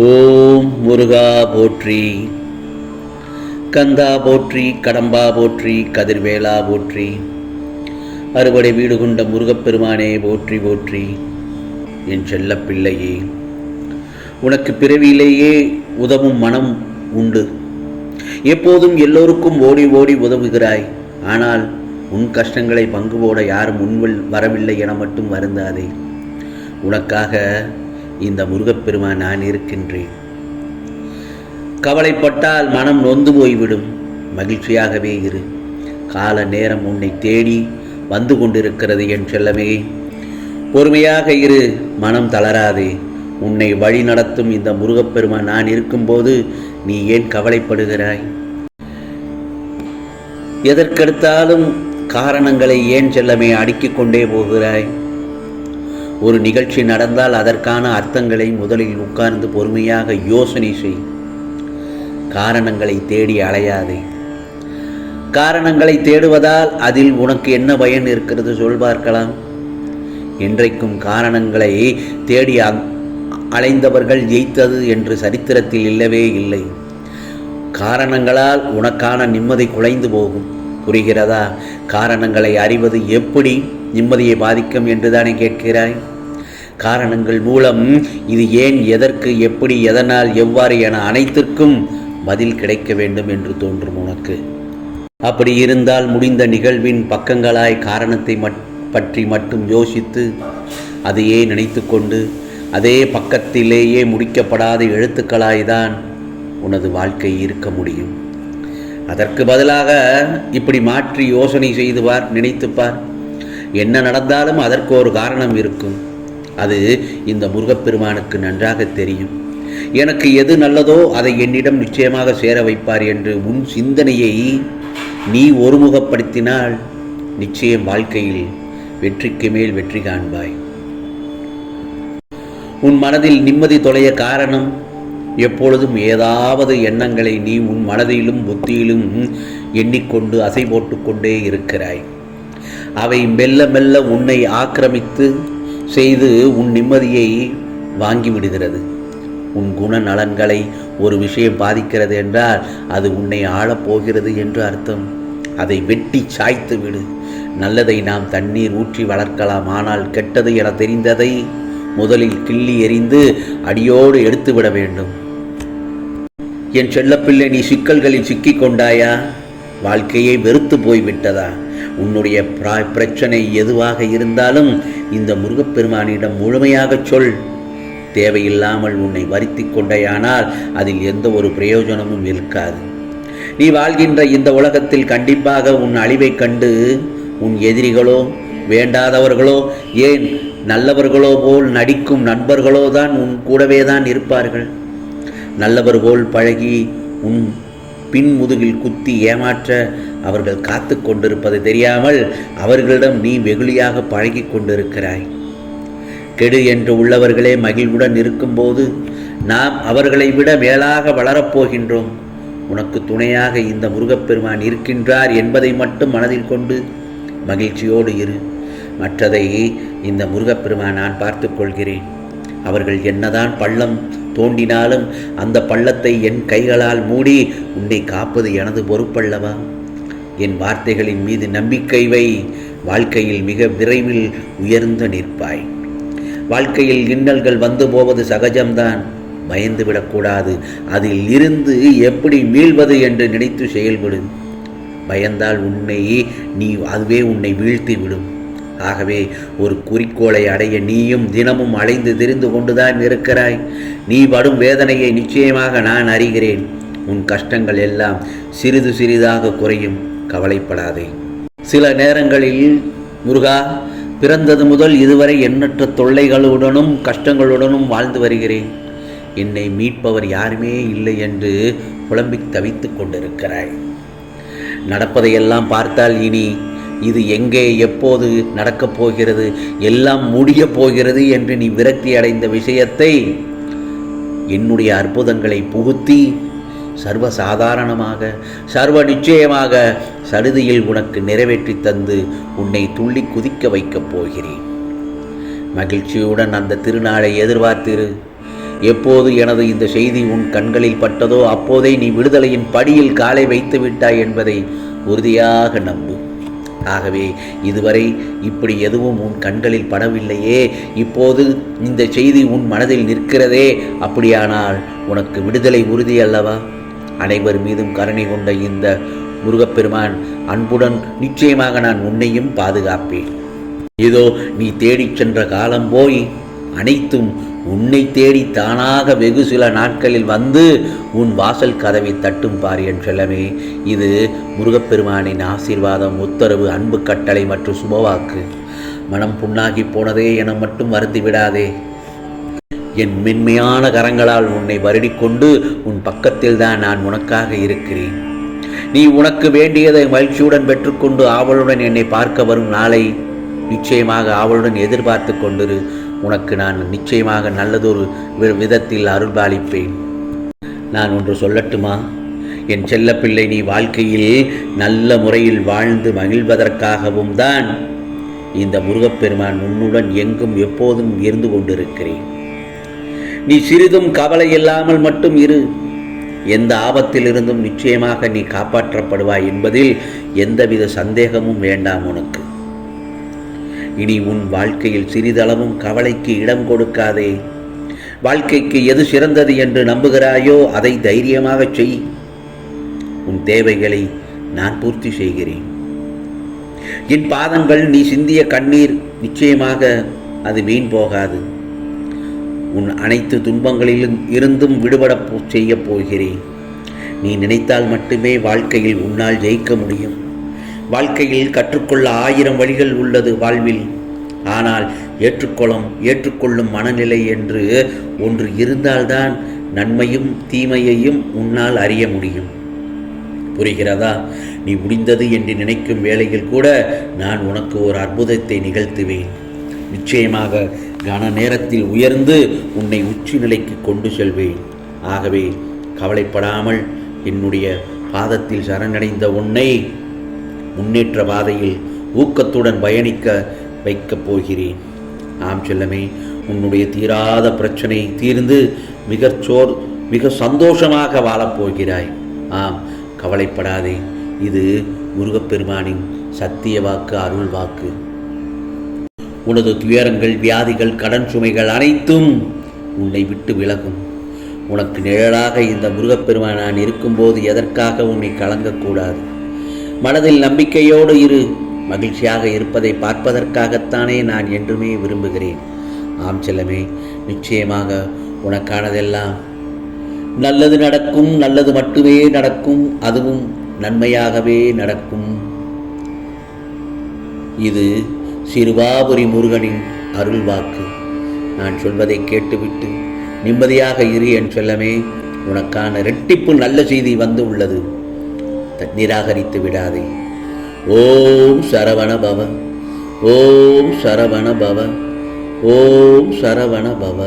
ஓம் முருகா போற்றி. கந்தா போற்றி கடம்பா போற்றி கதிர்வேலா போற்றி. அறுவடை வீடு கொண்ட முருகப்பெருமானே போற்றி போற்றி. என் செல்ல பிள்ளையே உனக்கு பிறவியிலேயே உதவும் மனம் உண்டு. எப்போதும் எல்லோருக்கும் ஓடி ஓடி உதவுகிறாய். ஆனால் உன் கஷ்டங்களை பங்கு போட யாரும் முன்வல் வரவில்லை என மட்டும் வருந்தாதே. உனக்காக இந்த முருகப்பெருமான் நான் இருக்கின்றேன். கவலைப்பட்டால் மனம் நொந்து போய்விடும். மகிழ்ச்சியாகவே இரு. கால நேரம் உன்னை தேடி வந்து கொண்டிருக்கிறது என் செல்லமே. பொறுமையாக இரு. மனம் தளராதே. உன்னை வழி நடத்தும் இந்த முருகப்பெருமான் நான் இருக்கும்போது நீ ஏன் கவலைப்படுகிறாய்? எதற்கெடுத்தாலும் காரணங்களை ஏன் செல்லமே அடுக்கிக் கொண்டே போகிறாய்? ஒரு நிகழ்ச்சி நடந்தால் அதற்கான அர்த்தங்களை முதலில் உட்கார்ந்து பொறுமையாக யோசனை செய். காரணங்களை தேடி அலையாதே. காரணங்களை தேடுவதால் அதில் உனக்கு என்ன பயன் இருக்கிறது சொல் பார்க்கலாம். இன்றைக்கும் காரணங்களை தேடி அலைந்தவர்கள் ஜெயித்தது என்று சரித்திரத்தில் இல்லவே இல்லை. காரணங்களால் உனக்கான நிம்மதி குலைந்து போகும். புரிகிறதா? காரணங்களை அறிவது எப்படி நிம்மதியை பாதிக்கும் என்றுதானே கேட்கிறாய்? காரணங்கள் மூலம் இது ஏன் எதற்கு எப்படி எதனால் எவ்வாறு என அனைத்திற்கும் பதில் கிடைக்க வேண்டும் என்று தோன்றும் உனக்கு. அப்படி இருந்தால் முடிந்த நிகழ்வின் பக்கங்களாய் காரணத்தை மட் பற்றி மட்டும் யோசித்து அதையே நினைத்துக்கொண்டு அதே பக்கத்திலேயே முடிக்கப்படாத எழுத்துக்களாய்தான் உனது வாழ்க்கை இருக்க முடியும். அதற்கு பதிலாக இப்படி மாற்றி யோசனை செய்து பார் என்ன நடந்தாலும் அதற்கு ஒரு காரணம் இருக்கும். அது இந்த முருகப்பெருமானுக்கு நன்றாக தெரியும். எனக்கு எது நல்லதோ அதை என்னிடம் நிச்சயமாக சேர வைப்பார் என்று உன் சிந்தனையை நீ ஒருமுகப்படுத்தினால் நிச்சயம் வாழ்க்கையில் வெற்றிக்கு மேல் வெற்றி காண்பாய். உன் மனதில் நிம்மதி தொலைய காரணம் எப்பொழுதும் ஏதாவது எண்ணங்களை நீ உன் மனதிலும் புத்தியிலும் எண்ணிக்கொண்டு அசை போட்டுக்கொண்டே இருக்கிறாய். அவை மெல்ல மெல்ல உன்னை ஆக்கிரமித்து செய்து உன் நிம்மதியை வாங்கிவிடுகிறது. உன் குண நலன்களை ஒரு விஷயம் பாதிக்கிறது என்றால் அது உன்னை ஆளப்போகிறது என்று அர்த்தம். அதை வெட்டி சாய்த்து விடு. நல்லதை நாம் தண்ணீர் ஊற்றி வளர்க்கலாம். ஆனால் கெட்டது என தெரிந்ததை முதலில் கிள்ளி எறிந்து அடியோடு எடுத்துவிட வேண்டும். என் செல்லப்பிள்ளை நீ சிக்கல்களில் சிக்கிக் கொண்டாயா வாழ்க்கையை வெறுத்து போய்விட்டதா? உன்னுடைய பிரா- பிரச்சனை எதுவாக இருந்தாலும் இந்த முருகப்பெருமானிடம் முழுமையாகச் சொல். தேவையில்லாமல் உன்னை வருத்தி கொண்டேயானால் அதில் எந்த ஒரு பிரயோஜனமும் இருக்காது. நீ வாழ்கின்ற இந்த உலகத்தில் கண்டிப்பாக உன் அழிவைக் கண்டு உன் எதிரிகளோ வேண்டாதவர்களோ ஏன் நல்லவர்களோ போல் நடிக்கும் நண்பர்களோ தான் உன் கூடவே தான் இருப்பார்கள். நல்லவர் போல் பழகி உன் பின்முதுகில் குத்தி ஏமாற்ற அவர்கள் காத்து கொண்டிருப்பது தெரியாமல் அவர்களிடம் நீ வெகுளியாக பழகி கொண்டிருக்கிறாய். கெடு என்று உள்ளவர்களே மகிழ்வுடன் இருக்கும்போது நாம் அவர்களை விட மேலாக வளரப்போகின்றோம் உனக்கு துணையாக இந்த முருகப்பெருமான் இருக்கின்றார் என்பதை மட்டும் மனதில் கொண்டு மகிழ்ச்சியோடு இரு. மற்றதை இந்த முருகப்பெருமான் நான் பார்த்து கொள்கிறேன். அவர்கள் என்னதான் பள்ளம் தோண்டினாலும் அந்த பள்ளத்தை என் கைகளால் மூடி உன்னை காப்பது எனது பொறுப்பல்லவா? என் வார்த்தைகளின் மீது நம்பிக்கை வை. வாழ்க்கையில் மிக விரைவில் உயர்ந்து நிற்பாய். வாழ்க்கையில் இன்னல்கள் வந்து போவது சகஜம்தான். பயந்து விடக்கூடாது. அதில் இருந்து எப்படி மீள்வது என்று நினைத்து செயல்படும் பயந்தால் உன்னை நீ அதுவே உன்னை வீழ்த்தி விடும். ஆகவே ஒரு குறிக்கோளை அடைய நீயும் தினமும் அலைந்து திரிந்து கொண்டுதான் இருக்கிறாய். நீ படும் வேதனையை நிச்சயமாக நான் அறிகிறேன். உன் கஷ்டங்கள் எல்லாம் சிறிது சிறிதாக குறையும். கவலைப்படாதே. சில நேரங்களில் முருகா பிறந்தது முதல் இதுவரை எண்ணற்ற தொல்லைகளுடனும் கஷ்டங்களுடனும் வாழ்ந்து வருகிறேன். என்னை மீட்பவர் யாருமே இல்லை என்று புலம்பிக் தவித்துக் கொண்டிருக்கிறாய். நடப்பதையெல்லாம் பார்த்தால் இனி இது எங்கே எப்போது நடக்கப் போகிறது? எல்லாம் முடிய போகிறது என்று நீ விரக்தி அடைந்த விஷயத்தை என்னுடைய அற்புதங்களை புகுத்தி சர்வ சாதாரணமாக சர்வ நிச்சயமாக சடுதியில் உனக்கு நிறைவேற்றி தந்து உன்னை துள்ளி குதிக்க வைக்கப் போகிறேன். மகிழ்ச்சியுடன் அந்த திருநாளை எதிர்பார்த்திரு. எப்போது எனது இந்த செய்தி உன் கண்களில் பட்டதோ அப்போதே நீ விடுதலையின் படியில் காலை வைத்து விட்டாய் என்பதை உறுதியாக நம்பு. ஆகவே இதுவரை இப்படி எதுவும் உன் கண்களில் படவில்லையே. இப்போது இந்த செய்தி உன் மனதில் நிற்கிறதே. அப்படியானால் உனக்கு விடுதலை உறுதி அல்லவா? அனைவர் மீதும் கருணை கொண்ட இந்த முருகப்பெருமான் அன்புடன் நிச்சயமாக நான் உன்னையும் பாதுகாப்பேன். இதோ நீ தேடிச் சென்ற காலம் போய் அனைத்தும் உன்னை தேடி தானாக வெகு சில நாட்களில் வந்து உன் வாசல் கதவை தட்டும் பார் என் செல்லமே. இது முருகப்பெருமானின் ஆசீர்வாதம் உத்தரவு அன்பு கட்டளை மற்றும் சுபவாக்கு. மனம் புண்ணாகி போனதே என மட்டும் வருந்தி விடாதே. என் மென்மையான கரங்களால் உன்னை வருடிக்கொண்டு உன் பக்கத்தில் தான் நான் உனக்காக இருக்கிறேன். நீ உனக்கு வேண்டியதை மகிழ்ச்சியுடன் பெற்றுக்கொண்டு ஆவலுடன் என்னை பார்க்க வரும் நாளை. நிச்சயமாக ஆவலுடன் எதிர்பார்த்து கொண்டிரு. உனக்கு நான் நிச்சயமாக நல்லதொரு வி- விதத்தில் அருள்பாலிப்பேன். நான் ஒன்று சொல்லட்டுமா? என் செல்லப்பிள்ளை நீ வாழ்க்கையில் நல்ல முறையில் வாழ்ந்து மகிழ்வதற்காகவும் தான் இந்த முருகப்பெருமான் உன்னுடன் எங்கும் எப்போதும் இருந்து கொண்டிருக்கிறேன். நீ சிறிதும் கவலை இல்லாமல் மட்டும் இரு. எந்த ஆபத்திலிருந்தும் நிச்சயமாக நீ காப்பாற்றப்படுவாய் என்பதில் எந்தவித சந்தேகமும் வேண்டாம் உனக்கு. இனி உன் வாழ்க்கையில் சிறிதளவும் கவலைக்கு இடம் கொடுக்காதே. வாழ்க்கைக்கு எது சிறந்தது என்று நம்புகிறாயோ அதை தைரியமாகச் செய். உன் தேவைகளை நான் பூர்த்தி செய்கிறேன். என் பாதங்கள் நீ சிந்திய கண்ணீர் நிச்சயமாக அது வீண் போகாது. உன் அனைத்து துன்பங்களிலும் இருந்தும் விடுபட போ- செய்யப் போகிறேன். நீ நினைத்தால் மட்டுமே வாழ்க்கையில் உன்னால் ஜெயிக்க முடியும். வாழ்க்கையில் கற்றுக்கொள்ள ஆயிரம் வழிகள் உள்ளது வாழ்வில். ஆனால் ஏற்றுக்கொள்ளும் ஏற்றுக்கொள்ளும் மனநிலை என்று ஒன்று இருந்தால்தான் நன்மையும் தீமையையும் உன்னால் அறிய முடியும். புரிகிறதா? நீ முடிந்தது என்று நினைக்கும் வேளையில் கூட நான் உனக்கு ஒரு அற்புதத்தை நிகழ்த்துவேன். நிச்சயமாக கன நேரத்தில் உயர்ந்து உன்னை உச்சி நிலைக்கு கொண்டு செல்வேன். ஆகவே கவலைப்படாமல் என்னுடைய பாதத்தில் சரணடைந்த உன்னை முன்னேற்ற பாதையில் ஊக்கத்துடன் பயணிக்க வைக்கப் போகிறேன். ஆம் செல்லமே உன்னுடைய தீராத பிரச்சனை தீர்ந்து மிகச்சோர் மிக சந்தோஷமாக வாழப்போகிறாய் ஆம் கவலைப்படாதே இது முருகப்பெருமானின் சத்திய வாக்கு அருள் வாக்கு. உனது துயரங்கள் வியாதிகள் கடன் சுமைகள் அனைத்தும் உன்னை விட்டு விலகும். உனக்கு நிழலாக இந்த முருகப்பெருமான் நான் இருக்கும்போது எதற்காக உன்னை கலங்கக்கூடாது? மனதில் நம்பிக்கையோடு இரு. மகிழ்ச்சியாக இருப்பதை பார்ப்பதற்காகத்தானே நான் என்றுமே விரும்புகிறேன். ஆம் செல்லமே நிச்சயமாக உனக்கானதெல்லாம் நல்லது நடக்கும் நல்லது மட்டுமே நடக்கும் அதுவும் நன்மையாகவே நடக்கும். இது சிறுவாபுரி முருகனின் அருள் வாக்கு நான் சொல்வதை கேட்டுவிட்டு நிம்மதியாக இரு என் சொல்லமே உனக்கான ரெட்டிப்பு நல்ல செய்தி வந்து உள்ளது. நிராகரித்து விடாதே. ஓம் சரவண பவ ஓம் சரவண பவ ஓம் சரவண பவ